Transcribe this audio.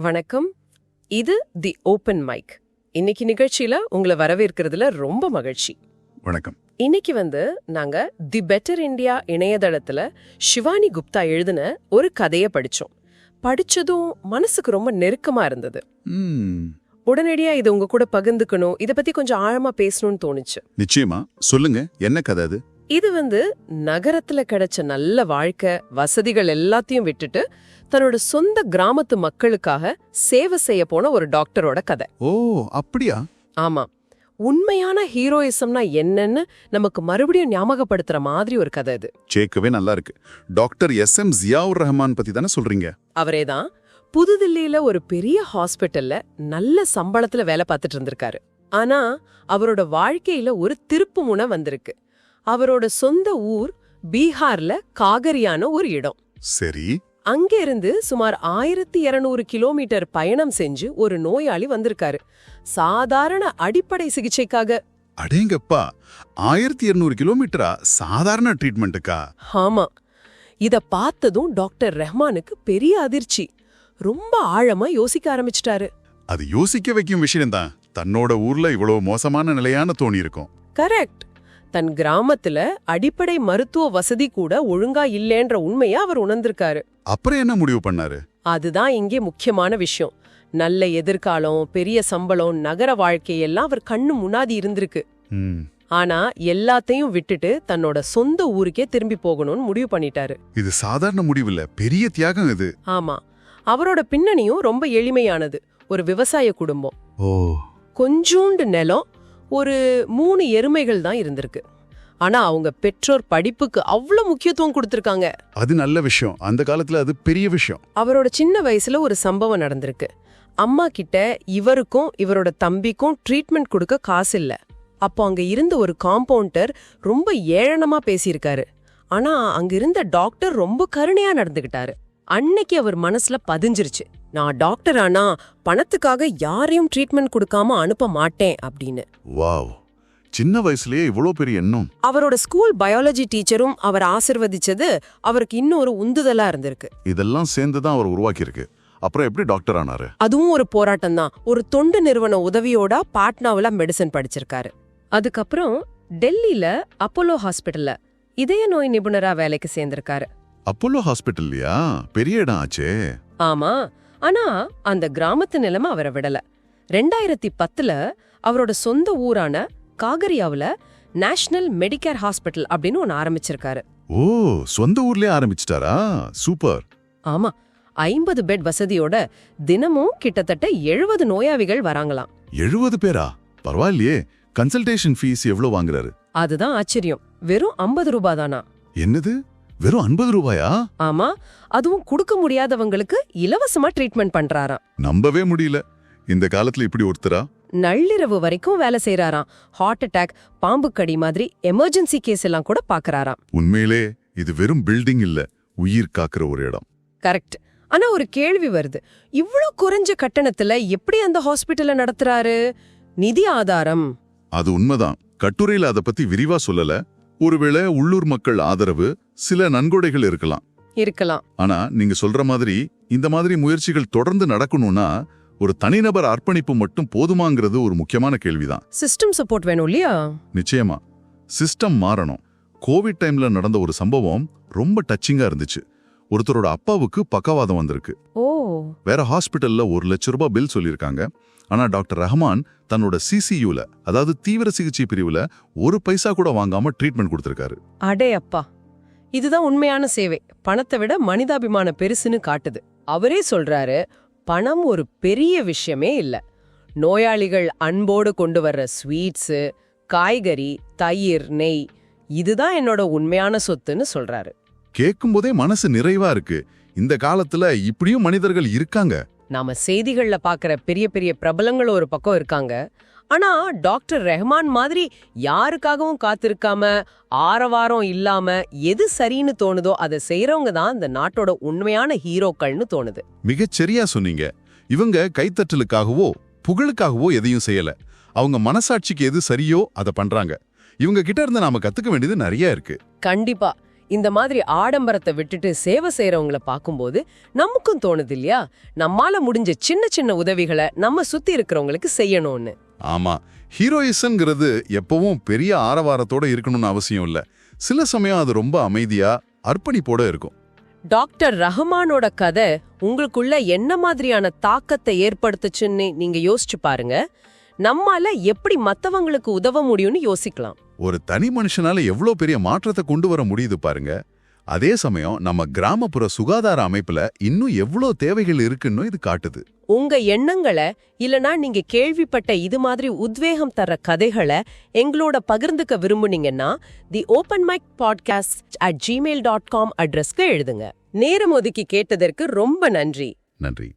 வணக்கம். இது தி open mic இன்னைக்கு நிகழ்ச்சியில உங்களை வரவேற்கிறதுல ரொம்ப மகிழ்ச்சி. வணக்கம். இன்னைக்கு வந்து நாங்க தி பெட்டர் இந்தியா இணையதளத்துல ஷிவானி குப்தா எழுதின ஒரு கதையை படிச்சோம். படிச்சதும் மனசுக்கு ரொம்ப நெருக்கமா இருந்தது. உடனடியா இதை உங்க கூட பகிர்ந்துக்கணும். இத பத்தி கொஞ்சம் ஆழமா பேசணும்னு தோணுச்சு. நிச்சயமா. சொல்லுங்க. என்ன கதை அது? இது வந்து நகரத்துல கிடைச்ச நல்ல வாழ்க்கை வசதிகள் எல்லாத்தையும் விட்டுட்டு தன்னோட சொந்த கிராமத்து மக்களுக்காக சேவை செய்ய போன ஒரு டாக்டரோட கதை. ஓ அப்படியா? ஆமா. உண்மையான ஹீரோயிசம்னா என்னன்னு நமக்கு மறுபடியும் ஞாபகப்படுத்துற மாதிரி ஒரு கதை இது. கேட்கவே நல்லா இருக்கு. Doctor S M Ziaur Rahman பத்தி தானே சொல்றீங்க? அவரேதான் புதுதில்லியில ஒரு பெரிய ஹாஸ்பிட்டல்ல நல்ல சம்பளத்துல வேலை பார்த்துட்டு இருந்திருக்காரு. ஆனா அவரோட வாழ்க்கையில ஒரு திருப்பு முனை வந்திருக்கு. அவரோட சொந்த ஊர் பீகார்ல காகரியான ஒரு இடம். சரி. அங்க இருந்து சுமார் ஆயிரத்தி இருநூறு கிலோமீட்டர் பயணம் செஞ்சு ஒரு நோயாளி வந்திருக்காரு. சாதாரண அடிப்படை சிகிச்சைக்காக. அடேங்கப்பா ஆயிரத்தி இருநூறு கிலோமீட்டரா? சாதாரண ட்ரீட்மெண்ட்டுக்கா? ஆமா. இத பார்த்ததும் டாக்டர் ரெஹ்மானுக்கு பெரிய அதிர்ச்சி. ரொம்ப ஆழமா யோசிக்க ஆரம்பிச்சிட்டாரு. அது யோசிக்க வைக்கும் விஷயம்தான். தன்னோட ஊர்ல இவ்வளவு மோசமான நிலையான தோணி இருக்கும் கரெக்ட். தன் கிராமத்துல அடிப்படை மருத்துவ வசதி கூட ஒழுங்கா இல்லேன்ற உண்மைய அவர் உணர்ந்திருக்காரு. அப்புறம் என்ன முடிவு பண்ணாரு? அதுதான் இங்கே முக்கியமான விஷயம். நல்ல எதிர்காலம் பெரிய சம்பளம் நகர வாழ்க்கையெல்லாம் அவர் கண்ணு முன்னாடி இருந்திருக்கு. ஆனா எல்லாத்தையும் விட்டுட்டு தன்னோட சொந்த ஊருக்கே திரும்பி போகணும்னு முடிவு பண்ணிட்டாரு. இது சாதாரண முடிவில்ல பெரிய தியாகம் இது. ஆமா. அவரோட பின்னணியும் ரொம்ப எளிமையானது. ஒரு விவசாய குடும்பம். ஓ. கொஞ்சூண்டு நிலம் ஒரு மூணு எருமைகள் தான் இருந்திருக்கு. ஆனா அவங்க பெற்றோர் படிப்புக்கு அவ்வளவு முக்கியத்துவம் கொடுத்திருக்காங்க. அது நல்ல விஷயம். அந்த காலத்துல அது பெரிய விஷயம். அவரோட சின்ன வயசுல ஒரு சம்பவம் நடந்திருக்கு. அம்மா கிட்ட இவருக்கும் இவரோட தம்பிக்கும் ட்ரீட்மெண்ட் கொடுக்க காசு இல்ல. அப்போ அங்க இருந்த ஒரு காம்பவுண்டர் ரொம்ப ஏளனமா பேசியிருக்காரு. ஆனா அங்க இருந்த டாக்டர் ரொம்ப கருணையா நடந்துகிட்டாரு. அன்னைக்கு அவர் மனசுல பதிஞ்சிருச்சு. நான் டாக்டர் ஆனா பணத்துக்காக யாரையும் ட்ரீட்மெண்ட் கொடுக்காம அனுப்ப மாட்டேன் அப்படின்னு. வாவ். சின்ன வயசுலயே இவ்வளோ பெரிய எண்ணம். அவரோட ஸ்கூல் பயாலஜி டீச்சரும் அவர் ஆசிர்வதிச்சது அவருக்கு இன்னொரு உந்துதலா இருந்திருக்கு. இதெல்லாம் சேர்ந்து தான் அவர் உருவாக்கியிருக்கு. அப்புறம் எப்படி டாக்டர் ஆனாரு? அதுவும் ஒரு போராட்டம் தான். ஒரு தொண்டு நிறுவன உதவியோட பாட்னாவுல மெடிசன் படிச்சிருக்காரு. அதுக்கப்புறம் டெல்லியில அப்போலோ ஹாஸ்பிடல்ல இதய நோய் நிபுணரா வேலைக்கு சேர்ந்திருக்காரு. அப்போலோ ஹாஸ்பிட்டல்லையா பெரிய இடம் ஆச்சே. ஆமா. ஆனா அந்த கிராமத்து நிலைமை அவரை விடல. ரெண்டாயிரத்தி பத்துல அவரோட சொந்த ஊரான காகரியாவுல நேஷனல் மெடிக்கேர் ஹாஸ்பிட்டல் அப்படின்னு ஒன்னு ஆரம்பிச்சிருக்காரு. ஓ சொந்த ஊர்லயே ஆரம்பிச்சிட்டாரா? சூப்பர். ஆமா ஐம்பது பெட் வசதியோட தினமும் கிட்டத்தட்ட எழுபது நோயாளிகள் வராங்களாம். எழுபது பேரா? பரவாயில்லையே கன்சல்டேஷன் ஃபீஸ் எவ்வளவு வாங்குறாரு? அதுதான் ஆச்சரியம். வெறும் ஐம்பது ரூபாய் தானா? என்னது? வெறும் ஐம்பது ரூபாயா? ஆமா அதுவும் கொடுக்க முடியாதவங்களுக்கு இலவசமா ட்ரீட்மெண்ட் பண்றாராம். நம்பவே முடியல. இந்த காலத்துல இப்படி ஒருத்தரா? நள்ளிரவு வரைக்கும் வேலை செய்யறாராம் ஹார்ட் அட்டாக் பாம்பு கடி மாதிரி எமர்ஜென்சி கேஸ் எல்லாம் கூட பாக்குறாராம். உண்மையிலே இது வெறும் பில்டிங் இல்ல உயிர் காக்குற ஒரு இடம். கரெக்ட் ஆனா ஒரு கேள்வி வருது. இவ்ளோ குறைஞ்ச கட்டணத்துல எப்படி அந்த ஹாஸ்பிட்டல நடத்துறாரு? நிதி ஆதாரம். அது உண்மைதான். கட்டுரையில அதை பத்தி விரிவா சொல்லல. ஒருவேளை உள்ளூர் மக்கள் ஆதரவு சில நன்கொடைகள் இருக்கலாம். இருக்கலாம். ஆனா நீங்க சொல்ற மாதிரி இந்த மாதிரி முயற்சிகள் தொடர்ந்து நடக்கணும்னா ஒரு தனிநபர் அர்ப்பணிப்பு மட்டும் போதுமாங்கிறது ஒரு முக்கியமான கேள்விதான். சிஸ்டம் சப்போர்ட் வேணும் இல்லையா? நிச்சயமா. சிஸ்டம் மாறணும். கோவிட் டைம்ல நடந்த ஒரு சம்பவம் ரொம்ப டச்சிங்கா இருந்துச்சு. ஒருத்தரோட அப்பாவுக்கு பக்கவாதம் வந்திருக்கு. ஓ. வேற ஹாஸ்பிட்டல்ல ஒரு லட்ச ரூபாய் பில் சொல்லியிருக்காங்க. ஆனா டாக்டர் ரஹ்மான் தன்னோட சிசியூல அதாவது தீவிர சிகிச்சை பிரிவுல ஒரு பைசா கூட வாங்காம ட்ரீட்மெண்ட் கொடுத்திருக்காரு. அடே அப்பா இதுதான் உண்மையான சேவை. பணத்தை விட மனிதாபிமான பெருசுன்னு காட்டுது. அவரே சொல்றாரு பணம் ஒரு பெரிய விஷயமே இல்ல. நோயாளிகள் அன்போடு கொண்டு வர்ற ஸ்வீட்ஸு காய்கறி தயிர் நெய் இதுதான் என்னோட உண்மையான சொத்துன்னு சொல்றாரு. கேட்கும்போதே மனசு நிறைவா இருக்கு. இந்த காலத்துல இப்படியும் மனிதர்கள் இருக்காங்க. நாம செய்திகள்ல பாக்குற பெரிய பெரிய பிரபலங்கள் ஒரு பக்கம் இருக்காங்க. ஆனா டாக்டர் ரெஹ்மான் மாதிரி யாருக்காகவும் காத்திருக்காம ஆரவாரம் இல்லாம எது சரின்னு தோணுதோ அதை செய்யறவங்க தான் இந்த நாட்டோட உண்மையான ஹீரோக்கள்னு தோணுது. மிகச் சரியா சொன்னீங்க. இவங்க கைத்தட்டலுக்காகவோ புகழுக்காகவோ எதையும் செய்யல. அவங்க மனசாட்சிக்கு எது சரியோ அதை பண்றாங்க. இவங்க கிட்ட இருந்து நாம கத்துக்க வேண்டியது நிறைய இருக்கு. கண்டிப்பா. இந்த மாதிரி ஆடம்பரத்தை விட்டுட்டு சேவை செய்யறவங்கள பார்க்கும்போது நமக்கும் தோணுது இல்லையா? நம்மால முடிஞ்ச சின்ன சின்ன உதவிகளை நம்ம சுத்தி இருக்கிறவங்களுக்கு செய்யணும்னு. ஆமா ஹீரோயிசம்ங்கிறது எப்பவும் பெரிய ஆரவாரத்தோட இருக்கணும்னு அவசியம் இல்ல. சில சமயம் அது ரொம்ப அமைதியா அர்ப்பணிப்போட இருக்கும். டாக்டர் ரஹ்மானோட கதை உங்களுக்குள்ள என்ன மாதிரியான தாக்கத்தை ஏற்படுத்துச்சுன்னு நீங்க யோசிச்சு பாருங்க. நம்மால எப்படி மத்தவங்களுக்கு உதவ முடியும்னு யோசிக்கலாம். ஒரு தனி மனுஷனால எவ்வளோ பெரிய மாற்றத்தை கொண்டு வர முடியுது பாருங்க. அதே சமயம் நம்ம கிராமப்புற சுகாதார அமைப்புல இன்னும் எவ்வளோ தேவைகள் இருக்குன்னு இது காட்டுது. உங்க எண்ணங்களை இல்லனா நீங்க கேள்விப்பட்ட இது மாதிரி உத்வேகம் தர கதைகளை எங்களோட பகிர்ந்துக்க விரும்புனீங்கன்னா the open mic podcast at Gmail dot com அட்ரஸ்க்கு எழுதுங்க. நேரம் ஒதுக்கி கேட்டதற்கு ரொம்ப நன்றி. நன்றி.